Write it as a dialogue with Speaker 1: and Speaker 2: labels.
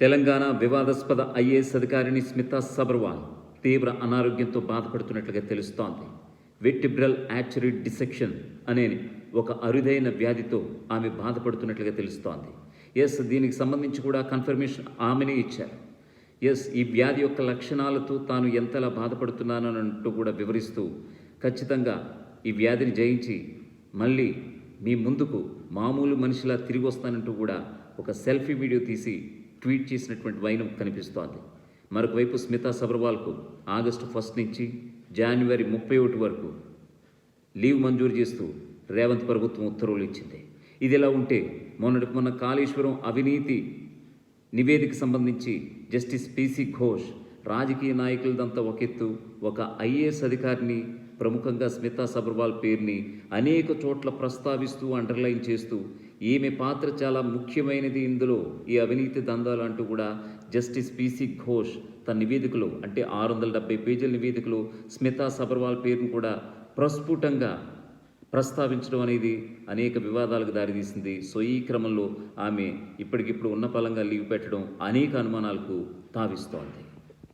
Speaker 1: తెలంగాణ వివాదాస్పద ఐఏఎస్ అధికారిని స్మితా సబర్వాల్ తీవ్ర అనారోగ్యంతో బాధపడుతున్నట్లుగా తెలుస్తోంది. వెట్టిబ్రల్ యాచరీ డిసెక్షన్ అనే ఒక అరుదైన వ్యాధితో ఆమె బాధపడుతున్నట్లుగా తెలుస్తోంది. ఎస్ దీనికి సంబంధించి కూడా కన్ఫర్మేషన్ ఆమెనే ఇచ్చారు. ఎస్ ఈ వ్యాధి యొక్క లక్షణాలతో తాను ఎంతలా బాధపడుతున్నానంటూ కూడా వివరిస్తూ ఖచ్చితంగా ఈ వ్యాధిని జయించి మళ్ళీ మీ ముందుకు మామూలు మనిషిలా తిరిగి వస్తానంటూ కూడా ఒక సెల్ఫీ వీడియో తీసి ట్వీట్ చేసినటువంటి వైనం కనిపిస్తోంది. మరొకవైపు స్మితా సబర్వాల్కు ఆగస్టు ఫస్ట్ నుంచి జనవరి ముప్పై ఒకటి వరకు లీవ్ మంజూరు చేస్తూ రేవంత్ ప్రభుత్వం ఉత్తర్వులు ఇచ్చింది. ఇది ఇలా ఉంటే మొన్నటికి మొన్న కాళేశ్వరం అవినీతి నివేదిక సంబంధించి జస్టిస్ పిసి ఘోష్ రాజకీయ నాయకులదంతా ఒక ఎత్తు ఒక ఐఏఎస్ అధికారిని ప్రముఖంగా స్మితా సబర్వాల్ పేరుని అనేక చోట్ల ప్రస్తావిస్తూ అండర్లైన్ చేస్తూ ఈమె పాత్ర చాలా ముఖ్యమైనది ఇందులో. ఈ అవినీతి దందాలు అంటూ కూడా జస్టిస్ పిసి ఘోష్ తన నివేదికలో అంటే ఆరు వందల డెబ్బై పేజీల నివేదికలో స్మితా సబర్వాల్ పేరును కూడా ప్రస్ఫుటంగా ప్రస్తావించడం అనేది అనేక వివాదాలకు దారితీసింది. సో ఈ క్రమంలో ఆమె ఇప్పటికిప్పుడు ఉన్న పలంగా లీవ్ పెట్టడం అనేక అనుమానాలకు తావిస్తోంది